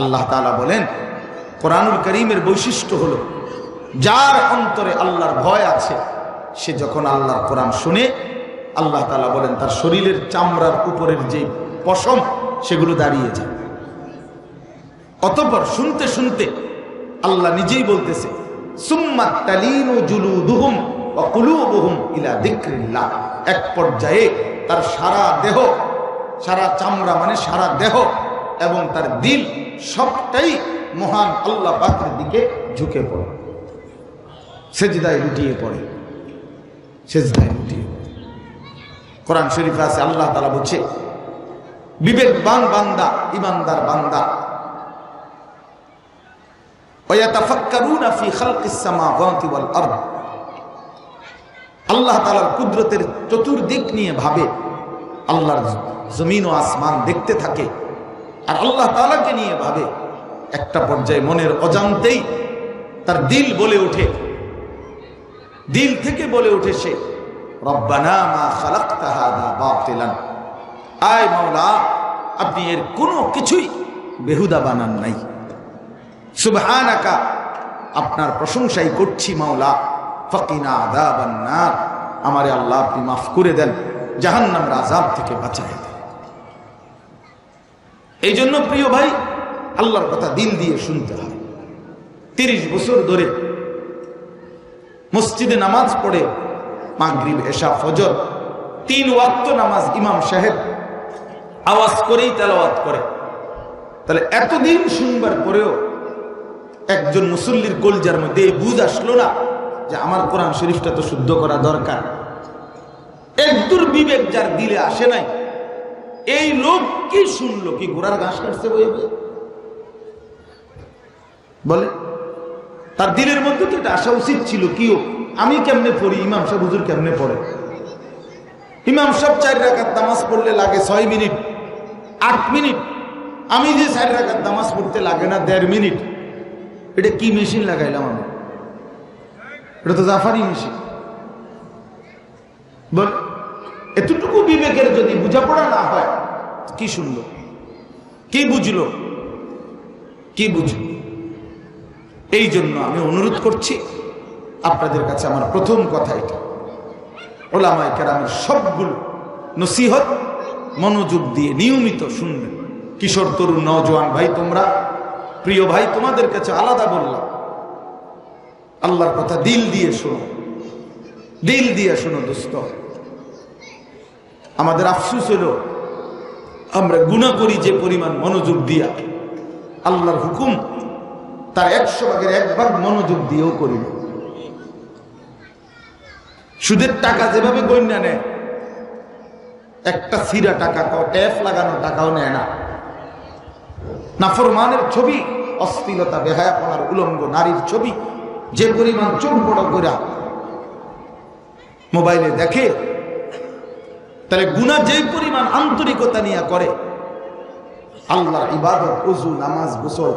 আল্লাহ তাআলা বলেন, কোরআনুল করিমের বৈশিষ্ট্য হলো, যার অন্তরে আল্লাহর ভয় আছে, সে যখন আল্লাহর কোরআন শুনে, আল্লাহ তাআলা বলেন, তার শরীরের চামড়ার উপরের যে পশম, সেগুলো দাঁড়িয়ে যায়। অতঃপর শুনতে শুনতে আল্লাহ নিজেই বলতেছে, সুম্মা ওয়া কুলুবুহুম ইলা এক পর্যায়ে তার সারা দেহ, সারা চামড়া মানে সারা দেহ এবং তার দিল সবটাই মহান আল্লাহ পাকের দিকে ঝুঁকে পড়ে। সেজদায় লুটিয়ে পড়ে। সেজদায় লুটিয়ে পড়ে। কোরআন শরীফ আছে, আল্লাহ তারা বলছে বিবেকবান বান্দা ইমানদার বান্দা। আল্লাহ তালার কুদরতের চতুর্দিক নিয়ে ভাবে, আল্লাহর জমিন ও আসমান দেখতে থাকে। আর আল্লাহ তাআলাকে নিয়ে ভাবে। একটা পর্যায়ে মনের অজান্তেই তার দিল বলে ওঠে। দিল থেকে বলে ওঠে সে মাওলা, আপনি এর কোনো কিছুই বেহুদা বানান নাই। সুবহানাকা, আপনার প্রশংসাই করছি মাওলা। ফকিনা আদাবান্নার আমারে আল্লাহ আপনি মাফ করে দেন জাহান্নাম আজাব থেকে বাঁচায় এই জন্য প্রিয় ভাই, আল্লাহর কথা দিল দিয়ে শুনতে হয়। তিরিশ বছর ধরে মসজিদে নামাজ পড়ে, মাগরিব, এশা, ফজর, তিন ওয়াক্ত নামাজ ইমাম সাহেব আওয়াজ করেই তেলাওয়াত করে। তাহলে এতদিন শুনবার পরেও একজন মুসল্লির কলজার মধ্যে এই বুঝ আসলো না যে আমার কোরআন শরীফটা তো শুদ্ধ করা দরকার। একদূর বিবেক যার দিলে আসে নাই এই লোক কি শুনলো? কি ঘোড়ার ঘাস কাটছে বই? বলে, তার দিলের মধ্যে তো এটা আসা উচিত ছিল কিও আমি কেমনে পড়ি? ইমাম সাহেব হুজুর কেমনে পড়ে? ইমাম সব চার রাখার দামাজ পড়লে লাগে ছয় মিনিট, আট মিনিট। আমি যে চার রাখার দামাজ পড়তে লাগে না, দেড় মিনিট। এটা কি মেশিন লাগাইলাম আমি? এটা তো জাফারি মেশিন। বল এতটুকু বিবেকের যদি বোঝাপড়া না হয়, কি শুনলো? কি বুঝলো? কি বুঝল? এই জন্য আমি অনুরোধ করছি, আপনাদের কাছে আমার প্রথম কথা এটা। ওলামায় কেরামের সবগুলো নসিহত মনোযোগ দিয়ে নিয়মিত শুনবেন। কিশোর, তরুণ নজওয়ান ভাই তোমরা, প্রিয় ভাই তোমাদের কাছে আলাদা বললাম, আল্লাহর কথা দিল দিয়ে শোনো। দিল দিয়ে শোনো, দোস্ত। আমাদের আফসুস হলো, আমরা গুণা করি যে পরিমাণ মনোযোগ দিয়া আল্লাহর হুকুম, তার একশো ভাগের এক ভাগ মনোযোগ দিয়েও করি না। সুদের টাকা যেভাবে গণ্যা নেয়, একটা সিরা টাকা ট্যাপ লাগানো টাকাও নেয় না নাফরমানের ছবি অস্থিরতা বেহায়াপনার উলঙ্গ নারীর ছবি, যে পরিমাণ চোখ বড় করে মোবাইলে দেখে তাহলে গুণা যে পরিমাণ আন্তরিকতা নিয়ে করে, আল্লাহর ইবাদত অজু নামাজ, গোসল,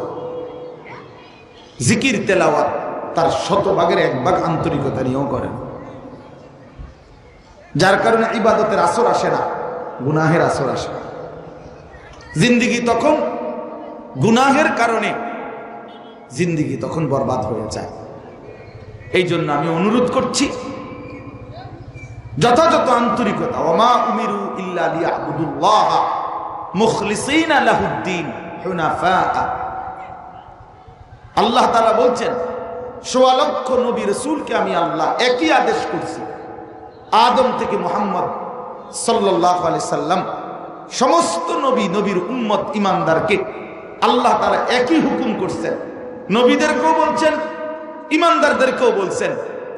জিকির, তেলাওয়াত, তার শতভাগের এক ভাগ আন্তরিকতা নিয়েও করেন যার কারণে ইবাদতের আসর আসে না, গুনাহের আসর আসে জিন্দিগি তখন গুনাহের কারণে জিন্দিগি তখন বরবাদ হয়ে যায়। এই জন্য আমি অনুরোধ করছি যথাযথ আন্তরিকতা আল্লাহ তাআলা বলছেন, সোয়া লক্ষ নবী রসুলকে আমি আল্লাহ একই আদেশ করছি। আদম থেকে মোহাম্মদ সাল্লাহ আলি সাল্লাম, সমস্ত নবী নবীর উম্মত ইমানদারকে আল্লাহ তারা একই হুকুম করছেন। নবীদেরকেও বলছেন ইমানদারদেরকেও বলছেন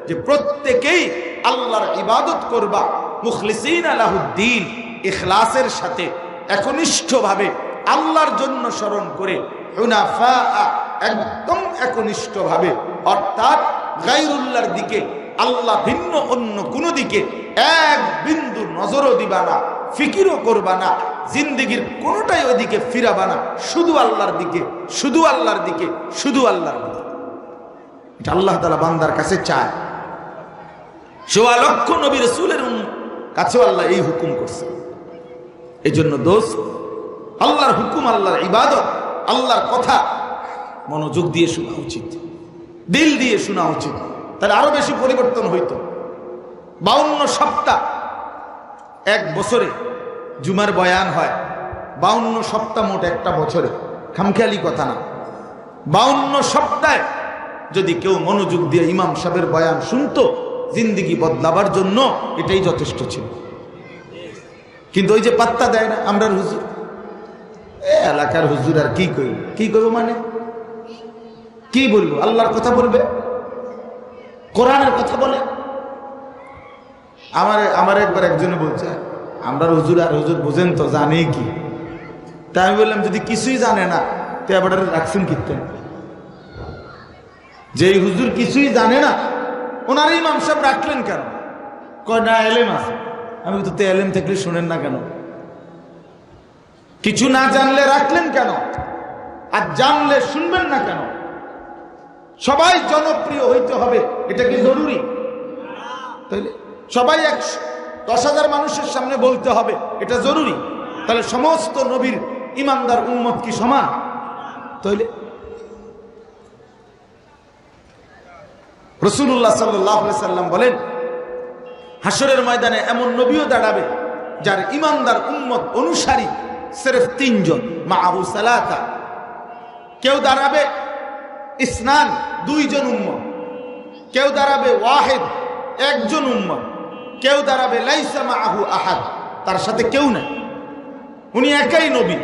যে প্রত্যেকেই আল্লাহর ইবাদত করবা। মুখলিসিন আলাহুদ্দিন ইখলাসের সাথে, একনিষ্ঠভাবে আল্লাহর জন্য স্মরণ করে একদম একনিষ্ঠভাবে। অর্থাৎ গাইরুল্লাহর দিকে আল্লাহ ভিন্ন, অন্য কোনো দিকে এক বিন্দু নজরও দিবা না, ফিকিরও করবা না, জিন্দিগির কোনোটাই ওইদিকে ফিরাবা না, শুধু আল্লাহর দিকে, শুধু আল্লাহর দিকে, শুধু আল্লাহর দিকে। আল্লাহ তালা বান্দার কাছে চায়। সোয়া লক্ষ নবী রসুলের কাছেও আল্লাহ এই হুকুম করছে। এই জন্য দোষ আল্লাহর হুকুম, আল্লাহর ইবাদত, আল্লাহর কথা মনোযোগ দিয়ে শোনা উচিত। দিল দিয়ে শোনা উচিত। তাহলে আরও বেশি পরিবর্তন হইতো। বাউন্ন সপ্তাহ, এক বছরে জুমার বয়ান হয়। বাউন্ন সপ্তাহ মোট একটা বছরে। খামখেয়ালি কথা না। বাউন্ন সপ্তাহে যদি কেউ মনোযোগ দিয়ে ইমাম সাহেবের বয়ান শুনতো জিন্দিগি বদলাবার জন্য এটাই যথেষ্ট ছিল। কিন্তু ওই যে পাত্তা দেয় না, আমরা হুজুর এ এলাকার হুজুর আর কি করব কি করব মানে? কি বলব? আল্লাহর কথা বলবে? কোরআনের কথা বলে? আমার আমার একবার একজনে বলছে, আমরা হুজুর আর হুজুর বুঝেন তো, জানে কি? তাই আমি বললাম, যদি কিছুই জানে না, তো এবার রাখছেন কীর্তেন। যে হুজুর কিছুই জানে না ওনার ইমাম সাহেব রাখলেন কেন? কয়, না, এলেম আছে। আমি তো তে এলেম থাকলে শুনেন না কেন? কিছু না জানলে রাখলেন কেন? আর জানলে শুনবেন না কেন? সবাই জনপ্রিয় হইতে হবে, এটা কি জরুরি? তাইলে সবাই এক, দশ হাজার মানুষের সামনে বলতে হবে, এটা জরুরি? তাহলে সমস্ত নবীর ইমানদার উম্মত কি সমান? তাইলে রসুল্লাহ সাল্লাহ সাল্লাম বলেন হাসরের ময়দানে এমন নবীও দাঁড়াবে যার ইমানদার উম্মত অনুসারী সেরেফ তিনজন, মা আবু সালাতা। কেউ দাঁড়াবে ইসনান, দুইজন উম্মত। কেউ দাঁড়াবে ওয়াহেদ, একজন উম্মত। কেউ দাঁড়াবে লাইসা মা আহু আহাদ, তার সাথে কেউ নাই। উনি একাই নবী,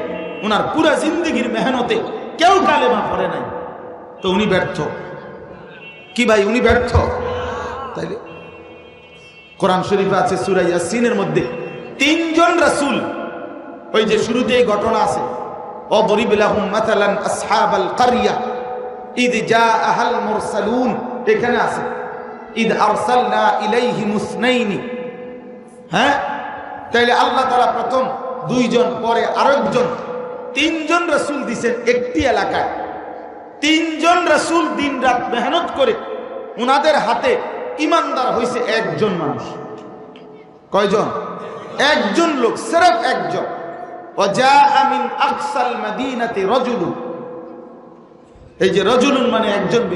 উনার পুরা জিন্দগির মেহনতে কেউ কালেমা পড়ে নাই। তো উনি ব্যর্থ। কি ভাই, উনি ব্যর্থ? তাইলে কোরআন শরীফ আছে সুরাইয়া সিনের মধ্যে তিনজন রাসূল, ওই যে শুরুতে এই ঘটনা আছে এখানে আছে মুসনাইনি হ্যাঁ? তাইলে আল্লাহ প্রথম দুইজন, পরে তিনজন রাসূল দিবেন একটি এলাকায়। তিনজন রাসূল দিন রাত মেহনত করে উনাদের হাতে ইমানদার হয়েছে একজন মানুষ। কয়জন? একজন লোক, সেরফ একজন। এই যে রজুলুন মানে একজন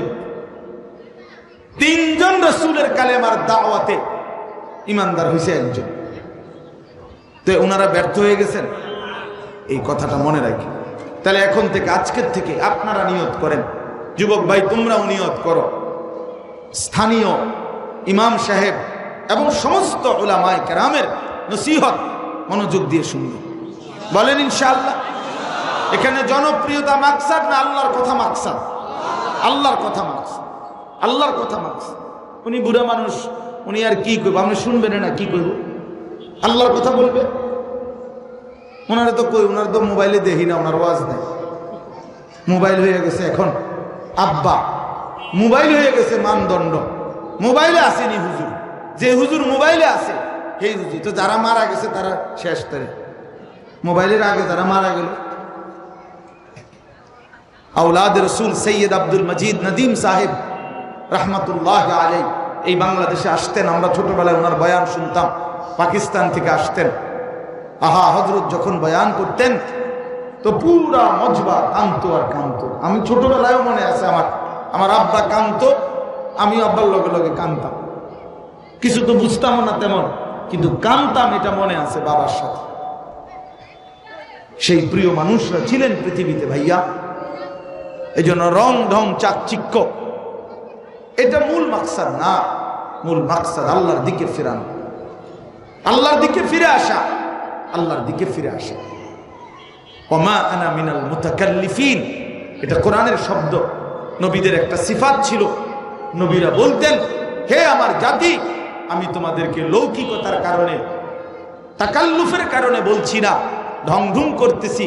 তিনজন রসুলের দাওয়াতে ইমানদার একজন। তো ওনারা ব্যর্থ হয়ে গেছেন? এই কথাটা মনে রাখি। তাহলে এখন থেকে, আজকের থেকে আপনারা নিয়ত করেন। যুবক ভাই, তোমরাও নিয়ত করো। স্থানীয় ইমাম সাহেব এবং সমস্ত ওলামায় কেরামের নসিহত মনোযোগ দিয়ে শুনবে। বলেন ইনশাআল্লাহ। এখানে জনপ্রিয়তা মাকসাদ না আল্লাহর কথা মাকসাদ? আল্লাহর কথা মাকসাদ। আল্লাহর কথা মাকসাদ। উনি বুড়া মানুষ, উনি আর কি করব আপনি শুনবেন না, কি করব আল্লাহর কথা বলবে? ওনারা তো কই, ওনার তো মোবাইলে দেখি না, ওনার ওয়াজ নেই। মোবাইল হয়ে গেছে এখন। আব্বা, মোবাইল হয়ে গেছে মানদণ্ড। মোবাইলে আসেনি হুজুর। যে হুজুর মোবাইলে আছে, সেই হুজুর। তো যারা মারা গেছে, তারা শেষ তারে। মোবাইলের আগে যারা মারা গেল। আউলাদ রসুল সৈয়দ আব্দুল মজিদ নদীম সাহেব রহমতুল্লাহ আলাই এই বাংলাদেশে আসতেন। আমরা ছোটবেলায় ওনার বয়ান শুনতাম, পাকিস্তান থেকে আসতেন। আহা হজরত যখন বয়ান করতেন, তো পুরা মজবা কান্ত আর কান্ত আমি ছোটবেলায়ও মনে আছে আমার আমার আব্বা কান্ত আমি আব্বার লগে লগে কান্তাম কিছু তো বুঝতাম না তেমন, কিন্তু কান্তাম এটা মনে আছে বাবার সাথে। সেই প্রিয় মানুষরা ছিলেন পৃথিবীতে ভাইয়া। এই জন্য রং ঢং চাকচিক্য। এটা মূল মাকসাদ না, মূল মাকসাদ আল্লাহর দিকে ফেরানো। আল্লাহর দিকে ফিরে আসা। আল্লাহর দিকে ফিরে আসা। ওমা আনা মিনাল মুতাকাল্লিফিন। এটা কোরআনের শব্দ। নবীদের একটা সিফাত ছিল। নবীরা বলতেন, হে আমার জাতি, আমি তোমাদেরকে লৌকিকতার কারণে, তাকাল্লুফের কারণে বলছি না, ঢংঢুং করতেছি।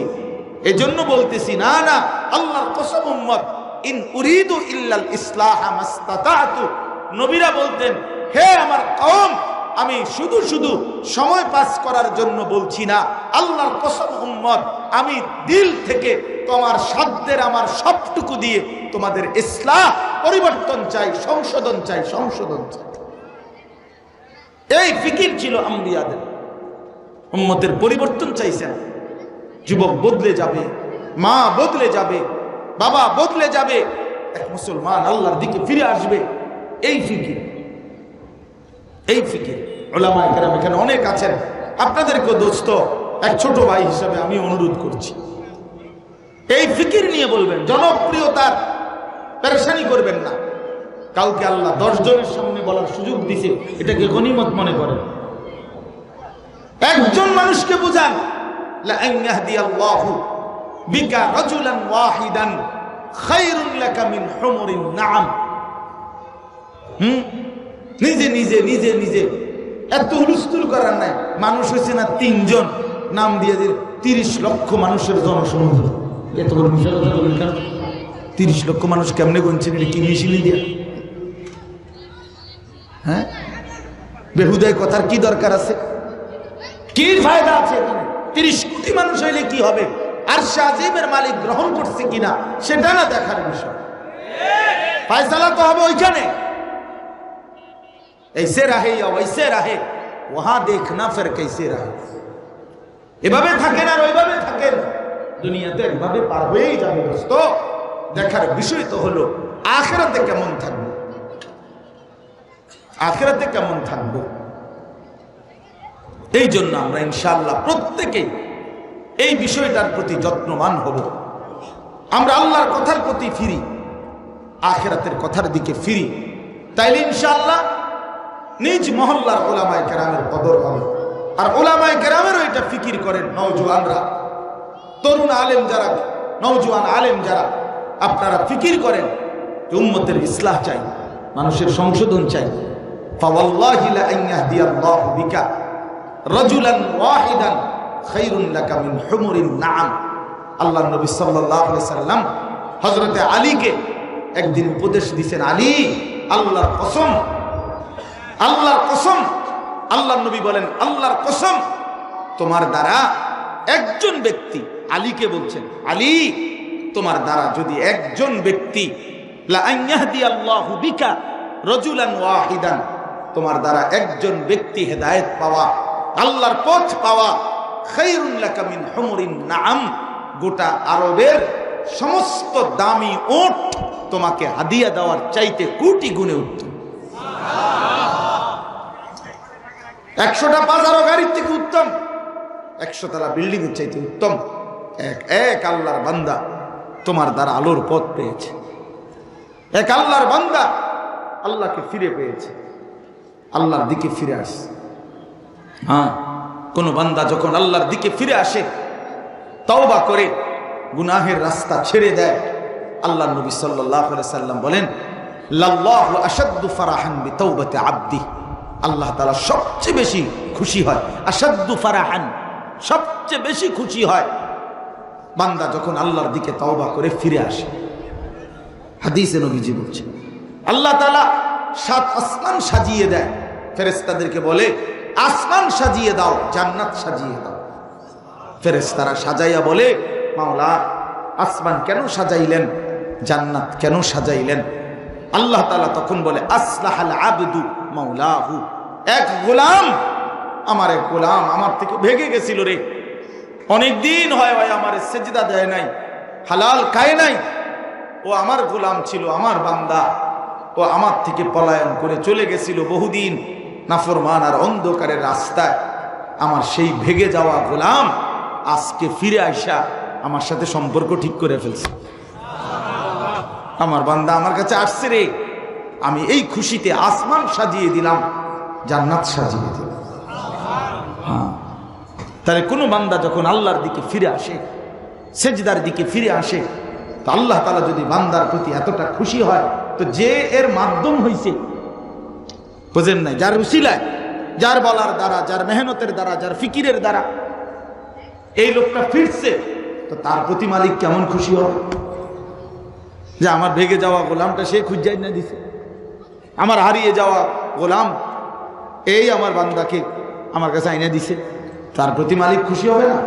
এজন্য বলতেছি, না না, আল্লাহর কসম, উম্মত, ইন উরিদু ইল্লাল ইসলাহ নবীরা বলতেন, হে আমার কওম আমি শুধু শুধু সময় পাস করার জন্য বলছি না, আল্লাহর কসম উম্মত, আমি দিল থেকে তোমার সাধ্যের আমার সবটুকু দিয়ে তোমাদের ইসলাম পরিবর্তন চাই, সংশোধন চাই সংশোধন চাই। এই ফিকির ছিল আম্বিয়াদের। উম্মতের পরিবর্তন চাইছেন। যুবক বদলে যাবে, মা বদলে যাবে, বাবা বদলে যাবে, এক মুসলমান আল্লাহর দিকে ফিরে আসবে। এই ফিকির। এই ফিকির ওলামায় কেরাম এখানে অনেক আছেন। আপনাদেরকে দোস্ত, এক ছোট ভাই হিসাবে আমি অনুরোধ করছি। এই ফিকির নিয়ে বলবেন, জনপ্রিয়তার পেরেশানি করবেন না। কাউকে আল্লাহ দশ জনের সামনে বলার সুযোগ দিছে, এটাকে গনিমত মনে করেন। একজন মানুষকে বুঝান বিকা নাআম। হুম? নিজে নিজে নিজে নিজে। এত হুলস্থুল করার নাই। মানুষ হয়েছে না তিনজন। নাম দিয়ে দিল তিরিশ লক্ষ মানুষের জনসমূহ এত তিরিশ লক্ষ মানুষ কেমনে গুনছেন? এটা কি মিশিয়ে দিয়া? হ্যাঁ? বেহুদায় কথার কি দরকার আছে? কি ফায়দা আছে তিরিশ কোটি মানুষ হইলে কি হবে? আর শাহিমের মালিক গ্রহণ করছে কিনা, সেটা না দেখার বিষয়। ফায়সালা তো হবে ওইখানে। ऐसे रहे या वैसे रहे वहां देखना फिर कैसे रहे এভাবে থাকেন আর ওইভাবে থাকেন দুনিয়াতে এভাবে পার হয়েই যাবে দোস্ত দেখার বিষয় তো হলো আখেরাতে কেমন থাকবো আখেরাতে কেমন থাকবো এই জন্য আমরা ইনশাআল্লাহ প্রত্যেকে এই বিষয়টার প্রতি যত্নবান হব আমরা আল্লাহর কথার প্রতি ফিরি আখেরাতের কথার দিকে ফিরি তাইলে ইনশাআল্লাহ নিজ মহল্লার ওলামায় কেরামের কদর হবে। আর ওলামায় কেরামেরও এটা ফিকির করেন নওজোয়ানরা। তরুণ আলেম যারা, নওজোয়ান আলেম যারা, আপনারা ফিকির করেন যে উম্মতের ইসলাহ চাই, মানুষের সংশোধন চাই। আল্লাহ হযরতে আলীকে একদিন উপদেশ দিয়েছেন আলী, আল্লাহর কসম আল্লাহর কসম আল্লাহ নবী বলেন, আল্লাহর কসম। তোমার দ্বারা একজন ব্যক্তি আলীকে বলছেন, আলী, তোমার দ্বারা যদি একজন ব্যক্তি রাজুলান ওয়াহিদান, তোমার দ্বারা একজন ব্যক্তি হেদায়েত পাওয়া, আল্লাহর পথ পাওয়া খায়রুন লাকা মিন হুমুরিন গোটা আরবের সমস্ত দামি ওট তোমাকে হাদিয়া দেওয়ার চাইতে কোটি গুণে উত্তম। একশোটা বাজারও গাড়ির থেকে উত্তম। একশো তালা বিল্ডিং চাইতে উত্তম। এক এক আল্লাহর বান্দা তোমার দ্বারা আলোর পথ পেয়েছে। এক আল্লাহর বান্দা আল্লাহকে ফিরে পেয়েছে। আল্লাহর দিকে ফিরে আসে হ্যাঁ কোনো বান্দা যখন আল্লাহর দিকে ফিরে আসে, তওবা করে গুনাহের রাস্তা ছেড়ে দেয় আল্লাহ নবী সাল্লাহ সাল্লাম বলেন, লাল্লাহু আসাদ্দু ফারাহান বি তৌবাতে আব্দি। আল্লাহ তালা সবচেয়ে বেশি খুশি হয়। আসাদ্দু ফারাহান, সবচেয়ে বেশি খুশি হয়। বান্দা যখন আল্লাহর দিকে তওবা করে ফিরে আসে। হাদিসে নবীজি বলছে, আল্লাহ তালা সাত আসমান সাজিয়ে দেয়। ফেরেস্তাদেরকে বলে, আসমান সাজিয়ে দাও, জান্নাত সাজিয়ে দাও। ফেরেস্তারা সাজাইয়া বলে, মাওলা, আসমান কেন সাজাইলেন? জান্নাত কেন সাজাইলেন? আল্লাহ তালা তখন বলে, আসলাহাল আবদু মাওলাহু। এক গোলাম, আমার এক গোলাম, আমার থেকে ভেগে গেছিল রে। অনেক দিন হয় ভাই আমার সেজদা দেয় নাই, হালাল খায় নাই। ও আমার গোলাম ছিল, আমার বান্দা। ও আমার থেকে পলায়ন করে চলে গেছিল বহুদিন নাফরমান আর অন্ধকারের রাস্তায়। আমার সেই ভেগে যাওয়া গোলাম আজকে ফিরে আইসা আমার সাথে সম্পর্ক ঠিক করে ফেলছে। আমার বান্দা আমার কাছে আসছে রে। আমি এই খুশিতে আসমান সাজিয়ে দিলাম, জান্নাত সাজিয়ে দিলাম। হ্যাঁ। তাহলে কোনো বান্দা যখন আল্লাহর দিকে ফিরে আসে, সেজদার দিকে ফিরে আসে, তো আল্লাহ তালা যদি বান্দার প্রতি এতটা খুশি হয়, তো যে এর মাধ্যম হইছে, বোঝেন নাই, যার উশিলায় যার বলার দ্বারা, যার মেহনতের দ্বারা, যার ফিকিরের দ্বারা, এই লোকটা ফিরছে, তো তার প্রতি মালিক কেমন খুশি হবে? যে আমার ভেগে যাওয়া গোলামটা সে খুঁজাই না দিছে। আমার হারিয়ে যাওয়া গোলাম, এই আমার বান্দাকে আমার কাছে আইনা দিছে। তার প্রতি মালিক খুশি হবে না?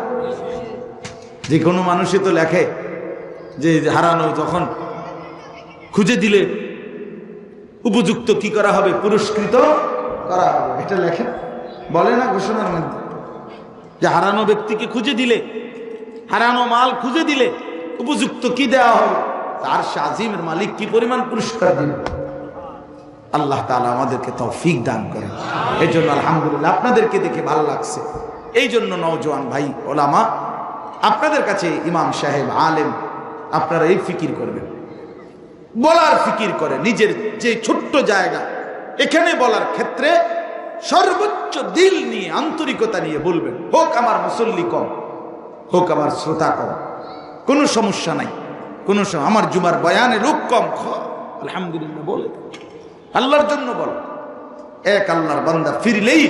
যে কোনো মানুষই তো লেখে যে হারানো যখন খুঁজে দিলে উপযুক্ত কি করা হবে, পুরস্কৃত করা হবে। এটা লেখে। বলে না ঘোষণার মধ্যে? যে হারানো ব্যক্তিকে খুঁজে দিলে, হারানো মাল খুঁজে দিলে উপযুক্ত কি দেওয়া হবে? তার শাজিমের মালিক কি পরিমাণ পুরস্কার দিবে আল্লাহ তালা আমাদেরকে তৌফিক দান করেন। এই জন্য আলহামদুলিল্লাহ আপনাদেরকে দেখে ভালো লাগছে। এই জন্য নওজোয়ান ভাই, ওলামা, আপনাদের কাছে ইমাম সাহেব আলেম, আপনারা এই ফিকির করবেন। বলার ফিকির করে, নিজের যে ছোট্ট জায়গা, এখানে বলার ক্ষেত্রে সর্বোচ্চ দিল নিয়ে, আন্তরিকতা নিয়ে বলবেন। হোক আমার মুসল্লি কম, হোক আমার শ্রোতা কম, কোনো সমস্যা নাই। কোনো সময় আমার জুমার বয়ানে লোক কম খ। আলহামদুলিল্লাহ বলে আল্লাহর জন্য বল। এক আল্লাহর বান্দা ফিরলেই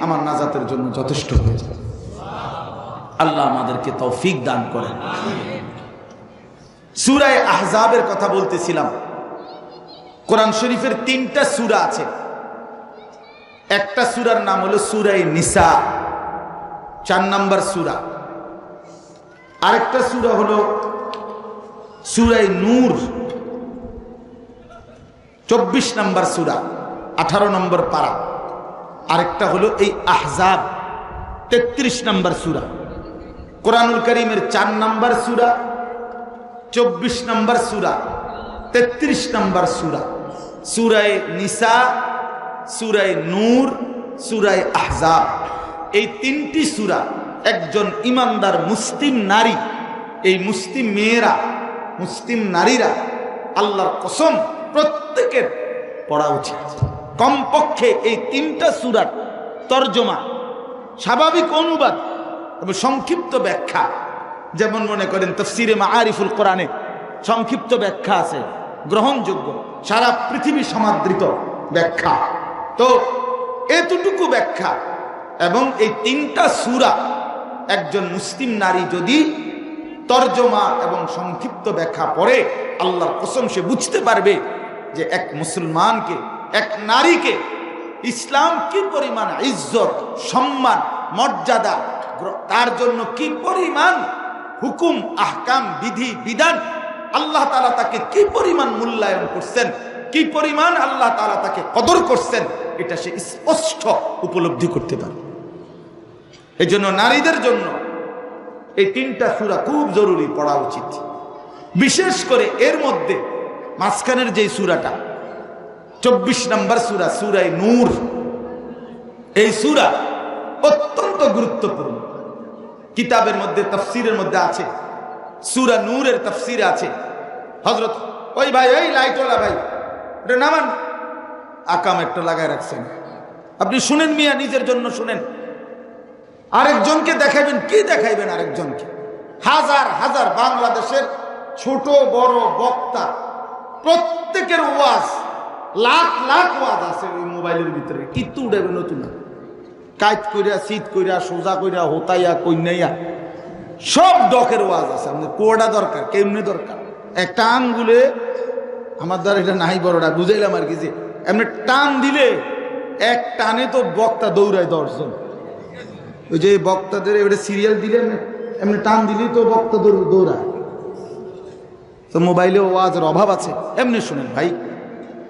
আমার নাজাতের জন্য যথেষ্ট হয়ে যাবে আল্লাহ আমাদেরকে তৌফিক দান করেন। সুরায় আহজাবের কথা বলতেছিলাম। কোরআন শরীফের তিনটা সুরা আছে। একটা সুরার নাম হলো সুরাই নিসা। চার নাম্বার সুরা। আরেকটা সুরা হলো সুরাই নূর। চব্বিশ নম্বর সুরা, আঠারো নম্বর পারা। আরেকটা হলো এই আহজাব, তেত্রিশ নম্বর সুরা। কোরআনুল করিমের চার নম্বর সুরা, চব্বিশ নম্বর সুরা, তেত্রিশ নম্বর সুরা। সুরায় নিসা, সুরায় নূর, সুরায় আহজাব। এই তিনটি সুরা, একজন ইমানদার মুসলিম নারী, এই মুসলিম মেয়েরা মুসলিম নারীরা আল্লাহর কসম প্রত্যেকের পড়া উচিত। কমপক্ষে এই তিনটা সুরার তর্জমা, স্বাভাবিক অনুবাদ এবং সংক্ষিপ্ত ব্যাখ্যা, যেমন মনে করেন তফসিরে মারিফুল কোরআনে সংক্ষিপ্ত ব্যাখ্যা আছে, গ্রহণযোগ্য, সারা পৃথিবী সমাদৃত ব্যাখ্যা। তো এতটুকু ব্যাখ্যা এবং এই তিনটা সুরা একজন মুসলিম নারী যদি তর্জমা এবং সংক্ষিপ্ত ব্যাখ্যা পড়ে আল্লাহর কসম সে বুঝতে পারবে যে এক মুসলমানকে, এক নারীকে ইসলাম কি পরিমাণ ইজ্জত, সম্মান, মর্যাদা তার জন্য কি পরিমাণ হুকুম, আহকাম, বিধি, বিধান আল্লাহ তালা তাকে কি পরিমাণ মূল্যায়ন করছেন, কি পরিমাণ আল্লাহ তালা তাকে কদর করছেন, এটা সে স্পষ্ট উপলব্ধি করতে পারে এই জন্য নারীদের জন্য এই তিনটা সুরা খুব জরুরি পড়া উচিত। বিশেষ করে এর মধ্যে মাঝখানের যে সুরাটা, চব্বিশ নম্বর সুরা সুরাই নূর। এই সুরা অত্যন্ত গুরুত্বপূর্ণ। কিতাবের মধ্যে, তফসিরের মধ্যে আছে, সুরা নূরের তফসিরে আছে। হজরত ওই ভাই, ওই লাইটওয়ালা ভাই নামান। আকাম একটা লাগায় রাখছেন। আপনি শুনেন মিয়া, নিজের জন্য শুনেন। আরেকজনকে দেখাইবেন, কি দেখাইবেন আরেকজনকে? হাজার হাজার বাংলাদেশের ছোট, বড় বক্তা, প্রত্যেকের ওয়াজ, লাখ লাখ ওয়াজ আছে ওই মোবাইলের ভিতরে। কিত্তু উঠাবে নতুন। কাইত কইরা শীত কইরা, সোজা কইরা, হোতাইয়া, কইনাইয়া, সব ডকের ওয়াজ আছে। আমাদের কোয়াটা দরকার, কেমনে দরকার? একটা আঙ্গুলে, আমার দ্বারা এটা নাই বড়টা, বুঝাইলাম আর কি যে, এমনি টান দিলে এক টানে তো বক্তা দৌড়ায় দশজন। ওই যে বক্তাদের এবারে সিরিয়াল দিলে এমনি- টান দিলেই তো বক্তা দৌড়- দৌড়ায়। তো মোবাইলে ওয়াজের অভাব আছে। এমনি শুনেন ভাই।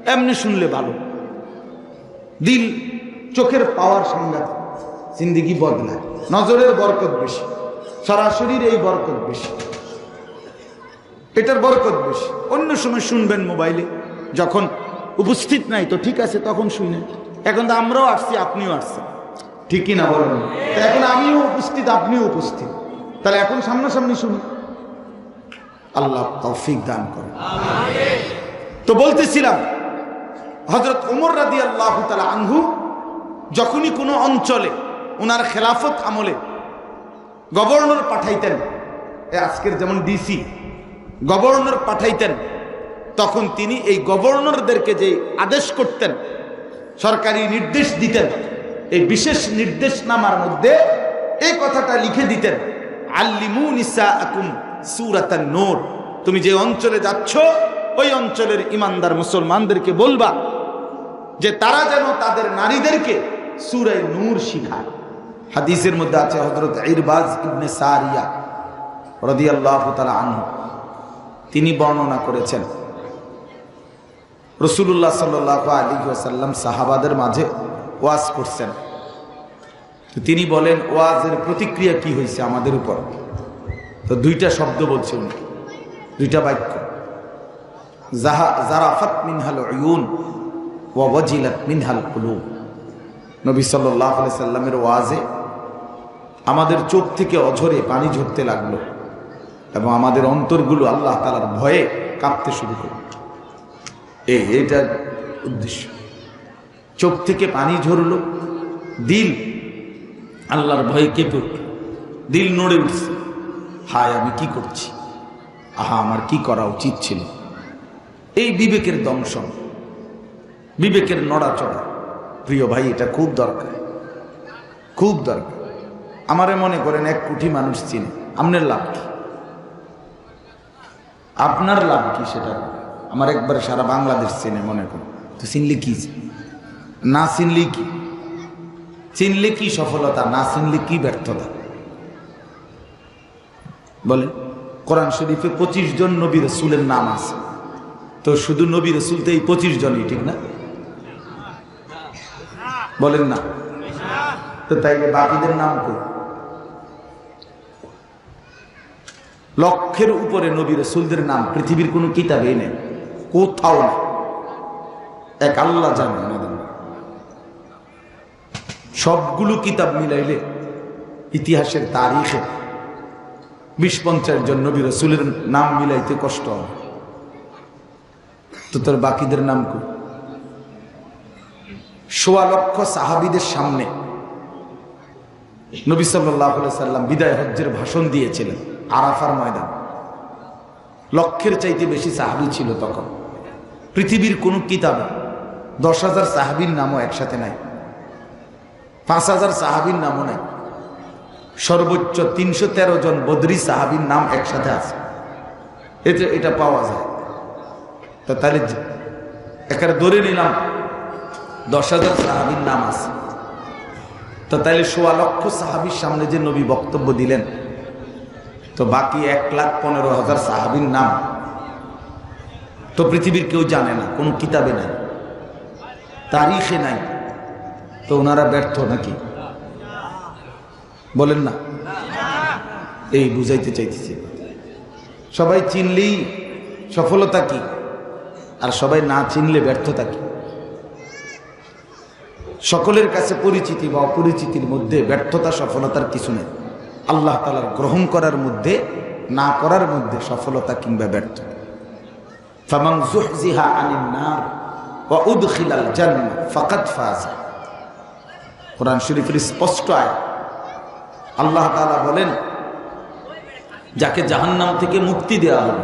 এমনি শুনলে ভালো। দিল চোখের পাওয়ার সাংঘাত জিন্দিগি বদলায়। নজরের বরকত বেশি। সরাসরির এই বরকত বেশি। এটার বরকত বেশি। অন্য সময় শুনবেন মোবাইলে যখন উপস্থিত নাই তো ঠিক আছে, তখন শুনে। এখন তো আমরাও আসছি, আপনিও আসছেন। ঠিকই না বলেন তো এখন আমিও উপস্থিত, আপনিও উপস্থিত। তাহলে এখন সামনাসামনি শুনি আল্লাহ তৌফিক দান করেন। তো বলতেছিলাম হজরত ওমর রাদি আল্লাহ তালা আনহু যখনই কোনো অঞ্চলে ওনার খেলাফত আমলে গভর্নর পাঠাইতেন আজকের যেমন ডিসি, গভর্নর পাঠাইতেন, তখন তিনি এই গভর্নরদেরকে যে আদেশ করতেন, সরকারি নির্দেশ দিতেন এই বিশেষ নির্দেশনামার মধ্যে এই কথাটা লিখে দিতেন, আল্লিমু নিসা আকুম সুরাতান নূর। তুমি যে অঞ্চলে যাচ্ছ, ওই অঞ্চলের ইমানদার মুসলমানদেরকে বলবা যে তারা যেন তাদের নারীদেরকে সুরাই নূর শিখায়। হাদিসের মধ্যে আছে হজরত ইরবাজ ইবনে সারিয়া রদিয়াল্লাহ তালা তিনি বর্ণনা করেছেন রসুল্লাহ সাল্লাহ আলী সাল্লাম সাহাবাদের মাঝে ওয়াজ করছেন। তিনি বলেন, ওয়াজের প্রতিক্রিয়া কি হয়েছে আমাদের উপর? তো দুইটা শব্দ বলছে উনি। দুইটা বাক্য। জাহা জারাফাত মিনহাল ইউন ওয়া ওয়াজিলাত মিনহাল কুলুব। নবী সাল্লাহ সাল্লামের ওয়াজে আমাদের চোখ থেকে অঝরে পানি ঝরতে লাগল এবং আমাদের অন্তরগুলো আল্লাহ তালার ভয়ে কাঁপতে শুরু করল। এই, এইটার উদ্দেশ্য। চোখ থেকে পানি ঝরল। দিল আল্লাহর ভয়ে কেঁপে উঠল। দিল নড়ে উঠছে। হায়, আমি কি করছি? আহা, আমার কি করা উচিত ছিল? এই বিবেকের দংশন, বিবেকের নড়াচড়া। প্রিয় ভাই, এটা খুব দরকার। খুব দরকার। আমারে মনে করেন এক কোটি মানুষ চিনে। আপনার লাভ কি? আপনার লাভ কি সেটা? আমার একবারে সারা বাংলাদেশ চেনে মনে করুন। তো চিনলে কি না চিনলে কি? চিনলে কি সফলতা, না চিনলে কি ব্যর্থতা? বলে কোরআন শরীফে পঁচিশ জন নবী রসুলের নাম আছে। তো শুধু নবী রসুল তো এই পঁচিশ জনই, ঠিক না? বলেন না। তো তাইলে বাকিদের নাম কই? লক্ষের উপরে নবী রসুলদের নাম, পৃথিবীর কোনো কিতাবেই নেই, কোথাও না এক আল্লাহ জানে আমাদের। নাম। সবগুলো কিতাব মিলাইলে ইতিহাসের তারিখে বিশ পঞ্চাশ জন নবী রসুলের নাম মিলাইতে কষ্ট হবে। তো তোর বাকিদের নাম কই? সোয়া লক্ষ সাহাবিদের সামনে নবী সাল্লাহ সাল্লাম বিদায় হজ্জের ভাষণ দিয়েছিলেন আরাফার ময়দান। লক্ষের চাইতে বেশি সাহাবি ছিল তখন। পৃথিবীর কোনো কিতাবে দশ হাজার সাহাবির নামও একসাথে নাই। পাঁচ হাজার সাহাবির নামও নাই। সর্বোচ্চ তিনশো তেরো জন বদরি সাহাবির নাম একসাথে আছে। এতে এটা পাওয়া যায়। তো তাহলে এখানে ধরে নিলাম, দশ হাজার সাহাবির নাম আছে। তো তাইলে সোয়া লক্ষ সাহাবির সামনে যে নবী বক্তব্য দিলেন, তো বাকি এক লাখ পনেরো হাজার সাহাবির নাম, তো পৃথিবীর কেউ জানে না, কোনো কিতাবে নাই। তারিখে নাই। তো ওনারা ব্যর্থ নাকি? বলেন না। এই বুঝাইতে চাইতেছি। সবাই চিনলেই সফলতা কি? আর সবাই না চিনলে ব্যর্থতা কি? সকলের কাছে পরিচিতি বা অপরিচিতির মধ্যে ব্যর্থতা, সফলতার কিছু নেই। আল্লাহ তালার গ্রহণ করার মধ্যে, না করার মধ্যে সফলতা কিংবা ব্যর্থ। ফামাং জুহজিহা আনিন নার ওয়া উদখিলাল জান্নাহ ফাজা। কোরআন শরীফের স্পষ্ট আয় আল্লাহ তাআলা বলেন, যাকে জাহান্নাম থেকে মুক্তি দেওয়া হলো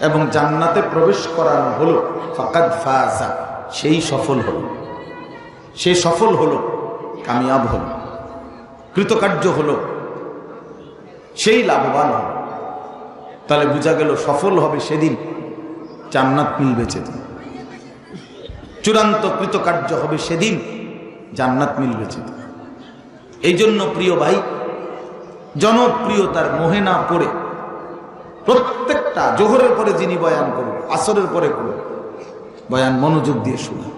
এবং জান্নাতে প্রবেশ করানো হলো, ফাকাদ ফাজা, সেই সফল হলো। সে সফল হলো, কামিয়াব হলো, কৃতকার্য হলো, সেই লাভবান হলো। তাহলে বোঝা গেল সফল হবে সেদিন, জান্নাত মিলবে সেদিন চূড়ান্ত কৃতকার্য হবে সেদিন। জান্নাত মিলবে এই জন্য প্রিয় ভাই, জনপ্রিয়তার মোহে না পড়ে প্রত্যেকটা জোহরের পরে যিনি বয়ান করুন আসরের পরে করুন বয়ান মনোযোগ দিয়ে শুনুন।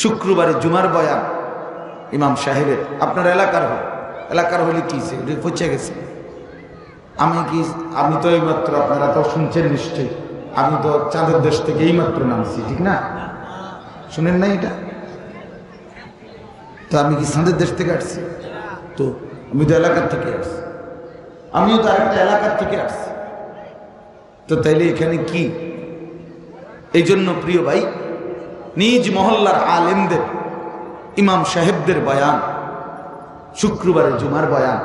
শুক্রবারে জুমার বয়ান ইমাম সাহেবের, আপনার এলাকার হল এলাকার হলে কি পচে গেছে। আমি কি, আমি তো এইমাত্র, আপনারা তো শুনছেন নিশ্চয়ই, আমি তো চাঁদের দেশ থেকে এইমাত্র নামছি, ঠিক না? শুনেন না এটা? তো আমি কি চাঁদের দেশ থেকে আসছি? তো আমি তো এলাকার থেকে আসছি। আমিও তো আরেকটা এলাকার থেকে আসছি। তো তাইলে এখানে কি? এই জন্য প্রিয় ভাই, নিজ মহল্লার আলেমদের, ইমাম সাহেবদের বয়ান শুক্রবারে জুমার বয়ান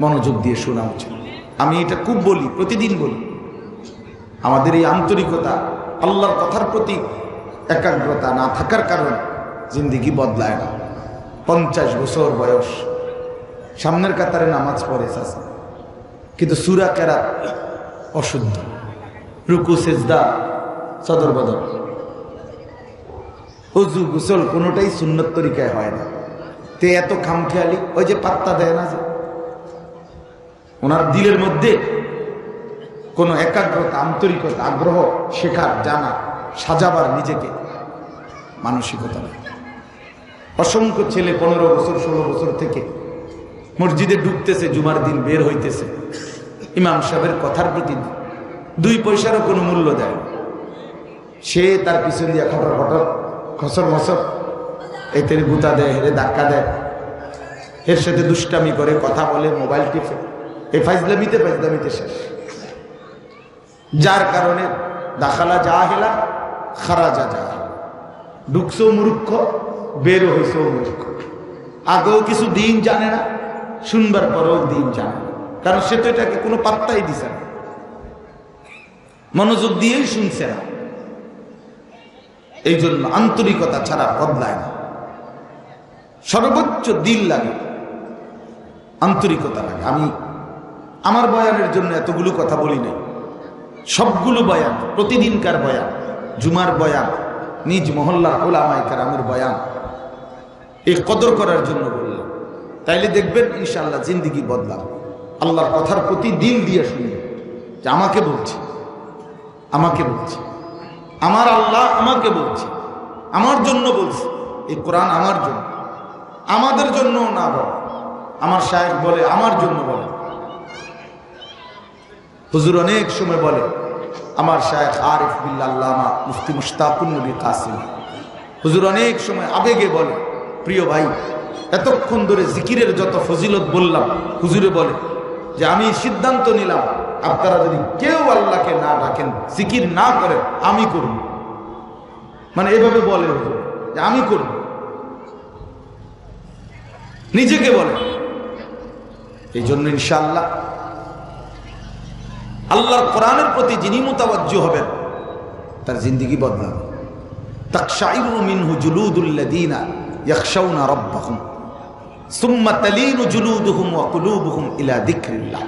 মনোযোগ দিয়ে শোনা উচিত। আমি এটা খুব বলি, প্রতিদিন বলি। আমাদের এই আন্তরিকতা আল্লাহর কথার প্রতি একাগ্রতা না থাকার কারণে জিন্দিগি বদলায় না। পঞ্চাশ বছর বয়স। সামনের কাতারে নামাজ পড়ে চাষা কিন্তু সুরা কেরা অশুদ্ধ। রুকু, সেজদা, সদর অজু গোসল কোনোটাই সুন্নত তরিকায় হয় না। তে এত খামখেয়ালি, ওই যে পাত্তা দেয় না যে। ওনার দিলের মধ্যে কোনো একাগ্রতা, আন্তরিকতা, আগ্রহ, শেখার জানা সাজাবার নিজেকে মানসিকতা নেই। অসংখ্য ছেলে পনেরো বছর, ষোলো বছর থেকে মসজিদে ঢুকতেছে, জুমার দিন বের হইতেছে। ইমাম সাহেবের কথার প্রতি দুই পয়সারও কোনো মূল্য দেয় সে তার পিছন দিয়ে খটর খটর খসর মসর এতে গুতা দেয়, হেরে ধাক্কা দেয়। এর সাথে দুষ্টামি করে, কথা বলে, মোবাইল টিপে। এই ফাইজলামিতে ফাইজলামিতে শেষ। যার কারণে দাখালা যা হেলা খারাজা যা হেলা। ঢুকছেও মূর্খ বেরো হয়েছে মূর্খ আগেও কিছু দিন জানে না, শুনবার পরেও দিন জানে কারণ সে তো এটাকে কোনো পাত্তাই দিছে না। মনোযোগ দিয়েই শুনছে না। এই জন্য আন্তরিকতা ছাড়া বদলায় না। সর্বোচ্চ দিল লাগে, আন্তরিকতা লাগে। আমি আমার বয়ানের জন্য এতগুলো কথা বলি নাই। সবগুলো বয়ান, প্রতিদিনকার বয়ান, জুমার বয়ান, নিজ মহল্লার ওলামায় কারামের বয়ান এই কদর করার জন্য বললাম তাইলে দেখবেন ইনশাআল্লাহ জিন্দিগি বদলাম আল্লাহর কথার প্রতি দিল দিয়ে শুনবে যে আমাকে বলছে আমাকে বলছে। আমার আল্লাহ আমাকে বলছে, আমার জন্য বলছে। এই কোরআন আমার জন্য, আমাদের জন্য না বলে, আমার সাহেব বলে, আমার জন্য বলে। হুজুর অনেক সময় বলে, আমার শায়েখ আরিফ বিল্লাল্লামা মুফতি মুশতাকুন নবী কাসিম। হুজুর অনেক সময় আবেগে বলে প্রিয় ভাই, এতক্ষণ ধরে জিকিরের যত ফজিলত বললাম, হুজুরে বলে যে আমি সিদ্ধান্ত নিলাম, আপনারা যদি কেউ আল্লাহকে না ডাকেন, জিকির না করেন, আমি করব। মানে এভাবে বলে হুজুর, যে আমি করব। নিজেকে বলে। এই জন্য ইনশাআল্লাহ আল্লাহর কোরআনের প্রতি যিনি মোতাবজ্জ হবেন, তার জিন্দিগি বদলাবে। তাকশাইরু মিনহু জুলুদুল্লাযীনা ইয়াখশাউনা রাব্বাহুম সুম্মা তালিনু জুলুদুহুম ওয়া কুলুবুহুম ইলা যিকরিল্লাহ